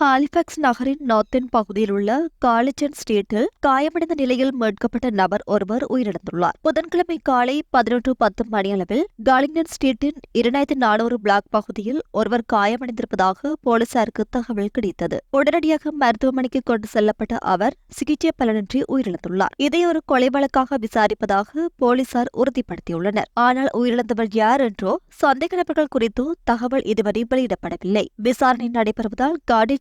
Halifax நகரின் நார்த்தின் பகுதியில் உள்ள காலிச்சன் ஸ்டேட்டில் காயமடைந்த நிலையில் மீட்கப்பட்ட நபர் ஒருவர் உயிரிழந்துள்ளார். புதன்கிழமை காலை பதினொன்று பத்து மணியளவில் காலிங்டன் ஸ்டேட்டின் இரண்டாயிரத்தி நானூறு பிளாக் பகுதியில் ஒருவர் காயமடைந்திருப்பதாக போலீசாருக்கு தகவல் கிடைத்தது. உடனடியாக மருத்துவமனைக்கு கொண்டு செல்லப்பட்ட அவர் சிகிச்சை பலனின்றி உயிரிழந்துள்ளார். இதை ஒரு கொலை வழக்காக விசாரிப்பதாக போலீசார் உறுதிப்படுத்தியுள்ளனர். ஆனால் உயிரிழந்தவர் யார் என்றோ சந்தேக நபர்கள் குறித்து தகவல் இதுவரை வெளியிடப்படவில்லை. விசாரணை நடைபெறுவதால்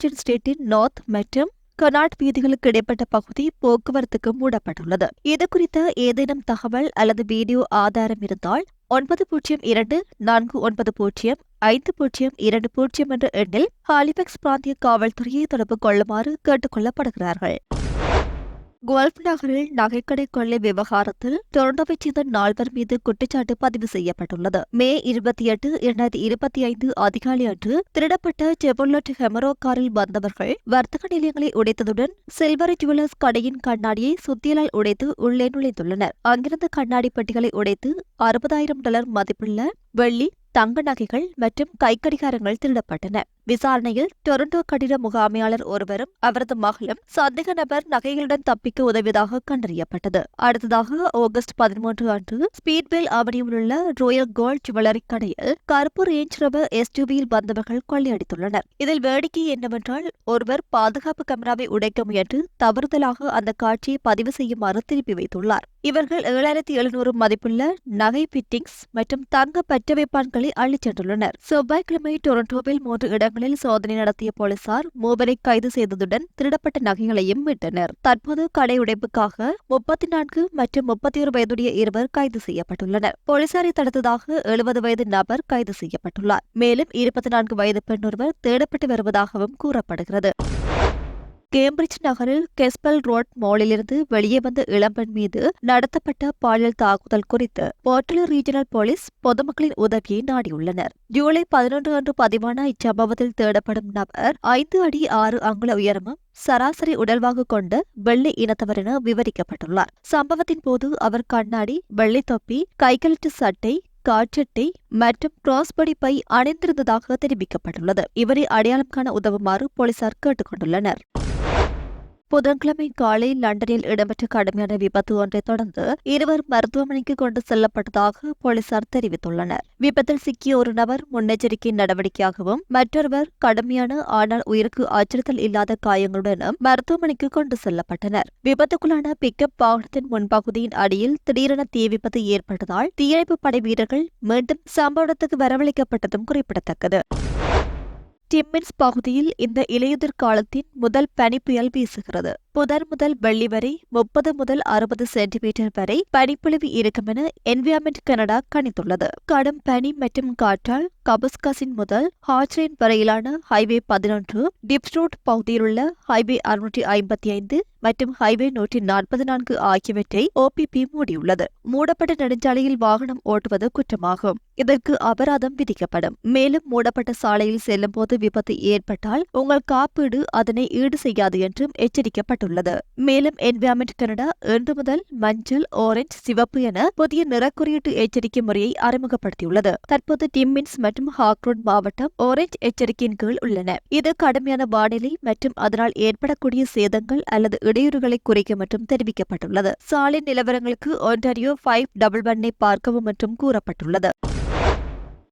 கார்டிஜன் ஸ்டேட்டின் நார்த் மற்றும் கனாட் வீதிகளுக்கு இடைப்பட்ட பகுதி போக்குவரத்துக்கு மூடப்பட்டுள்ளது. இது குறித்த ஏதேனும் தகவல் அல்லது வீடியோ ஆதாரம் இருந்தால் ஒன்பது பூஜ்ஜியம் இரண்டு நான்கு ஒன்பது பூஜ்ஜியம் ஐந்து பூஜ்ஜியம் இரண்டு பூஜ்ஜியம் என்ற எண்ணில் ஹாலிபெக்ஸ் பிராந்திய காவல்துறையை தொடர்பு கொள்ளுமாறு கேட்டுக் கொள்ளப்படுகிறார்கள். குவல்ப் நகரில் நகைக்கடை கொள்ளை விவகாரத்தில் டொரண்டோவைச் செய்த நால்வர் மீது குற்றச்சாட்டு பதிவு செய்யப்பட்டுள்ளது மே இருபத்தி எட்டு இரண்டாயிரத்தி இருபத்தி ஐந்து அதிகாலை அன்று திருடப்பட்ட செவர்லட் ஹெமரோ காரில் வந்தவர்கள் வர்த்தக நிலையங்களை உடைத்ததுடன் சில்வர் ஜுவல்லர்ஸ் கடையின் கண்ணாடியை சுத்தியலால் உடைத்து உள்ளே நுழைந்துள்ளனர் அங்கிருந்த கண்ணாடி பெட்டிகளை உடைத்து அறுபதாயிரம் டாலர் மதிப்புள்ள வெள்ளி தங்க நகைகள் மற்றும் கைக்கடிகாரங்கள் திருடப்பட்டன விசாரணையில் டொரண்டோ கட்டிட முகாமையாளர் ஒருவரும் அவரது மகளும் சந்தேக நபர் நகைகளுடன் தப்பிக்க உதவியதாக கண்டறியப்பட்டது. அடுத்ததாக ஆகஸ்ட் பதிமூன்று அன்று ஸ்பீட்வேல் அவனியில் உள்ள ரோயல் கோல்ட் ஜுவல்லரி கடையில் கருப்பு ரேஞ்ச் ரவர் எஸ்யூவியில் வந்தவர்கள் கொள்ளையடித்துள்ளனர். இதில் வேடிக்கை என்னவென்றால் ஒருவர் பாதுகாப்பு கேமராவை உடைக்க முயன்று தவறுதலாக அந்த காட்சியை பதிவு செய்யுமாறு திருப்பி வைத்துள்ளார். இவர்கள் ஏழாயிரத்தி எழுநூறு மதிப்புள்ள நகை பிட்டிங்ஸ் மற்றும் தங்க பற்ற வைப்பான்களை அள்ளிச் சென்றுள்ளனர். செவ்வாய்க்கிழமை டொரண்டோவில் மூன்று இடங்களில் சோதனை நடத்திய போலீசார் மூவரை கைது செய்ததுடன் திருடப்பட்ட நகைகளையும் மீட்டனர். தற்போது கடை உடைப்புக்காக முப்பத்தி நான்கு மற்றும் முப்பத்தி ஒரு வயதுடைய இருவர் கைது செய்யப்பட்டுள்ளனர். போலீசாரை தடுத்ததாக எழுபது வயது நபர் கைது செய்யப்பட்டுள்ளார். மேலும் இருபத்தி நான்கு வயது பெண் ஒருவர் தேடப்பட்டு வருவதாகவும் கூறப்படுகிறது. கேம்பிரிட்ஜ் நகரில் கெஸ்பல் ரோட் மாலிலிருந்து வெளியே வந்த இளம்பெண் மீது நடத்தப்பட்ட பாலியல் தாக்குதல் குறித்து போர்ட்டலோ ரீஜனல் போலீஸ் பொதுமக்களின் உதவியை நாடியுள்ளனர். ஜூலை பதினொன்று அன்று பதிவான இச்சம்பவத்தில் தேடப்படும் நபர் ஐந்து அடி ஆறு அங்குல உயரமும் சராசரி உடல்வாகு கொண்ட வெள்ளை இனத்தவர் என விவரிக்கப்பட்டுள்ளார். சம்பவத்தின் போது அவர் கண்ணாடி வெள்ளை தொப்பி கைகளிட்டு சட்டை காற்றட்டை மற்றும் கிராஸ்படி பை அணிந்திருந்ததாக தெரிவிக்கப்பட்டுள்ளது. இவரை அடையாளம் காண உதவுமாறு போலீசார் கேட்டுக் கொண்டுள்ளனர் புதன்கிழமை காலை லண்டனில் இடம்பெற்ற கடுமையான விபத்து ஒன்றை தொடர்ந்து இருவர் மருத்துவமனைக்கு கொண்டு செல்லப்பட்டதாக போலீசார் தெரிவித்துள்ளனர். விபத்தில் சிக்கிய ஒரு நபர் முன்னெச்சரிக்கை நடவடிக்கையாகவும் மற்றொருவர் கடுமையான ஆனால் உயிருக்கு அச்சுறுத்தல் இல்லாத காயங்களுடனும் மருத்துவமனைக்கு கொண்டு செல்லப்பட்டனர். விபத்துக்குள்ளான பிக்கப் வாகனத்தின் முன்பகுதியின் அடியில் திடீரென தீ விபத்து ஏற்பட்டதால் தீயணைப்பு படை வீரர்கள் மீண்டும் சம்பவத்துக்கு வரவழைக்கப்பட்டதும் குறிப்பிடத்தக்கது. டிம்மின்ஸ் பகுதியில் இந்த இலையுதிர் காலத்தின் முதல் பனிப்புயல் வீசுகிறது. புதன் முதல் வெள்ளி வரை முப்பது முதல் அறுபது சென்டிமீட்டர் வரை பனிப்பொழிவு இருக்கும் என என்விரான்மெண்ட் கனடா கணித்துள்ளது. கடும் பனி மற்றும் காற்றால் கபஸ்கசின் முதல் ஹார்ட்ரேன் வரையிலான ஹைவே பதினொன்று டிப்ஸ்ரூட் பகுதியில் உள்ள ஹைவே அறுநூற்றி ஐம்பத்தி ஐந்து மற்றும் ஹைவே நூற்றி நாற்பது நான்கு ஆகியவற்றை ஓபிபி மூடியுள்ளது. மூடப்பட்ட நெடுஞ்சாலையில் வாகனம் ஓட்டுவது குற்றமாகும். இதற்கு அபராதம் விதிக்கப்படும். மேலும் மூடப்பட்ட சாலையில் செல்லும் போது விபத்து ஏற்பட்டால் உங்கள் காப்பீடு அதனை ஈடு செய்யாது என்றும் எச்சரிக்கப்பட்டுள்ளது. மேலும் என்விரான்மெண்ட் கனடா இன்று முதல் மஞ்சள் ஆரஞ்சு சிவப்பு என புதிய நிறக்குறியீட்டு எச்சரிக்கை முறையை அறிமுகப்படுத்தியுள்ளது. தற்போது டிம்மின்ஸ் மற்றும் ஹாக்ரோட் மாவட்டம் ஆரஞ்சு எச்சரிக்கையின் கீழ் உள்ளன. இது கடுமையான வானிலை மற்றும் அதனால் ஏற்படக்கூடிய சேதங்கள் அல்லது இடையூறுகளை குறைக்க மற்றும் தெரிவிக்கப்பட்டுள்ளது. சாலை நிலவரங்களுக்கு ஒன்டாரியோ ஃபைவ் டபுள் ஒன்னை பார்க்கவும் மற்றும் கூறப்பட்டுள்ளது.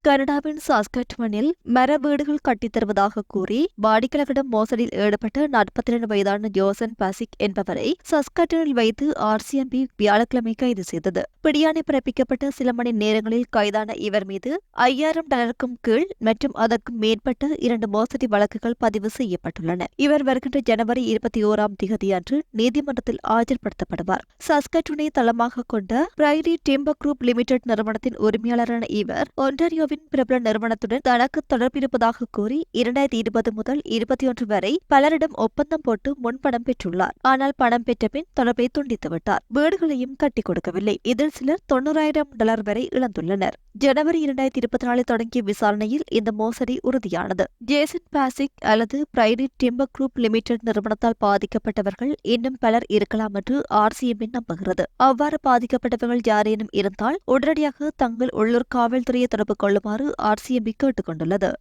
கனடாவின் சாஸ்கட்வனில் மர வீடுகள் கட்டித் தருவதாக கூறி வாடிக்கையாளர்களிடம் மோசடியில் ஈடுபட்ட நாற்பத்தி இரண்டு வயதான ஜோசன் பாசிக் என்பவரை சஸ்கட்டனில் வைத்து ஆர்சிஎம்பி வியாழக்கிழமை கைது செய்தது. பிடியாணை பிறப்பிக்கப்பட்ட சில மணி நேரங்களில் கைதான இவர் மீது ஐயாயிரம் டாலருக்கும் கீழ் மற்றும் அதற்கும் மேற்பட்ட இரண்டு மோசடி வழக்குகள் பதிவு செய்யப்பட்டுள்ளன. இவர் வருகின்ற ஜனவரி இருபத்தி ஓராம் திகதி அன்று நீதிமன்றத்தில் ஆஜர்படுத்தப்படுவார். சஸ்கட்டுனை தளமாக கொண்ட பிரைரி டிம்பர் குரூப் லிமிடெட் நிறுவனத்தின் உரிமையாளரான இவர் ஒன்டாரியோவின் பிரபல நிறுவனத்துடன் தனக்கு தொடர்பிருப்பதாக கூறி இரண்டாயிரத்தி இருபது முதல் இருபத்தி ஒன்று வரை பலரிடம் ஒப்பந்தம் போட்டு முன்பணம் பெற்றுள்ளார். ஆனால் பணம் பெற்ற பின் தொடர்பை துண்டித்துவிட்டார் வீடுகளையும் கட்டிக் கொடுக்கவில்லை. இதில் சிலர் தொண்ணூறாயிரம் டாலர் வரை இழந்துள்ளனர். ஜனவரி இரண்டாயிரத்தி இருபத்தி நாலில் தொடங்கிய விசாரணையில் இந்த மோசடி உறுதியானது. ஜேசன் பாசிக் அல்லது பிரைரி டிம்பர் குரூப் லிமிடெட் நிறுவனத்தால் பாதிக்கப்பட்டவர்கள் இன்னும் பலர் இருக்கலாம் என்று ஆர்சிஎம் நம்புகிறது. அவ்வாறு பாதிக்கப்பட்டவர்கள் யாரேனும் இருந்தால் உடனடியாக தங்கள் உள்ளூர் காவல்துறையை தொடர்பு கொள்ளுமாறு ஆர்சிஎம்பி கேட்டுக் கொண்டுள்ளது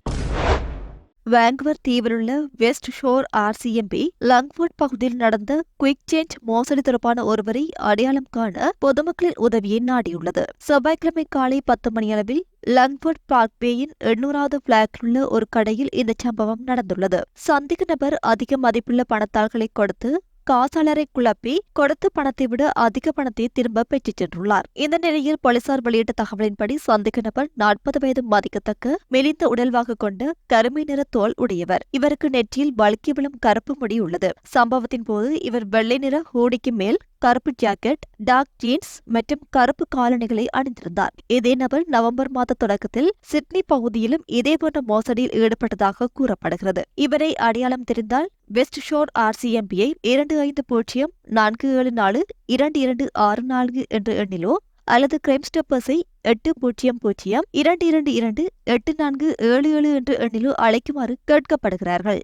வாங்குவர் தீவிலுள்ள வெஸ்ட் ஷோர் ஆர்சிஎம்பி லங்ஃபோர்ட் பகுதியில் நடந்த குயிக் சேஞ்ச் மோசடி தொடர்பான ஒருவரை அடையாளம் காண பொதுமக்களின் உதவியை நாடியுள்ளது. செவ்வாய்க்கிழமை காலை பத்து மணியளவில் லங்வுட் பார்க்வேயின் எண்ணூறாவது பிளாக்கில் உள்ள ஒரு கடையில் இந்த சம்பவம் நடந்துள்ளது. சந்திக்க நபர் அதிக மதிப்புள்ள பணத்தாள்களை கொடுத்து காசாளரை குழப்பி கொடுத்த பணத்தை விட அதிக பணத்தை திரும்ப பெற்றுச் சென்றுள்ளார். இந்த நிலையில் போலீசார் வெளியிட்ட தகவலின்படி சந்தேக நபர் நாற்பது வயது மதிக்கத்தக்க மெலிந்த உடல்வாக கொண்ட கருமை நிற தோல் உடையவர். இவருக்கு நெற்றியில் வழுக்கி விழும் கருப்பு முடி உள்ளது. சம்பவத்தின் போது இவர் வெள்ளை நிற ஹூடிக்கு மேல் கருப்பு ஜாக்கெட் டார்க் ஜீன்ஸ் மற்றும் கருப்பு காலணிகளை அணிந்திருந்தார். இதே நபர் நவம்பர் மாத தொடக்கத்தில் சிட்னி பகுதியிலும் இதேபோன்ற மோசடியில் ஈடுபட்டதாக கூறப்படுகிறது. இவரை அடையாளம் தெரிந்தால் வெஸ்ட் ஷோர் ஆர்சிஎம்பியை இரண்டு ஐந்து பூஜ்ஜியம் நான்கு ஏழு நாலு இரண்டு இரண்டு ஆறு நான்கு என்ற எண்ணிலோ அல்லது கிரைம் ஸ்டெப்பர்ஸை எட்டு பூஜ்ஜியம் பூஜ்ஜியம் இரண்டு இரண்டு இரண்டு எட்டு நான்கு ஏழு ஏழு என்ற எண்ணிலோ அழைக்குமாறு கேட்கப்படுகிறார்கள்.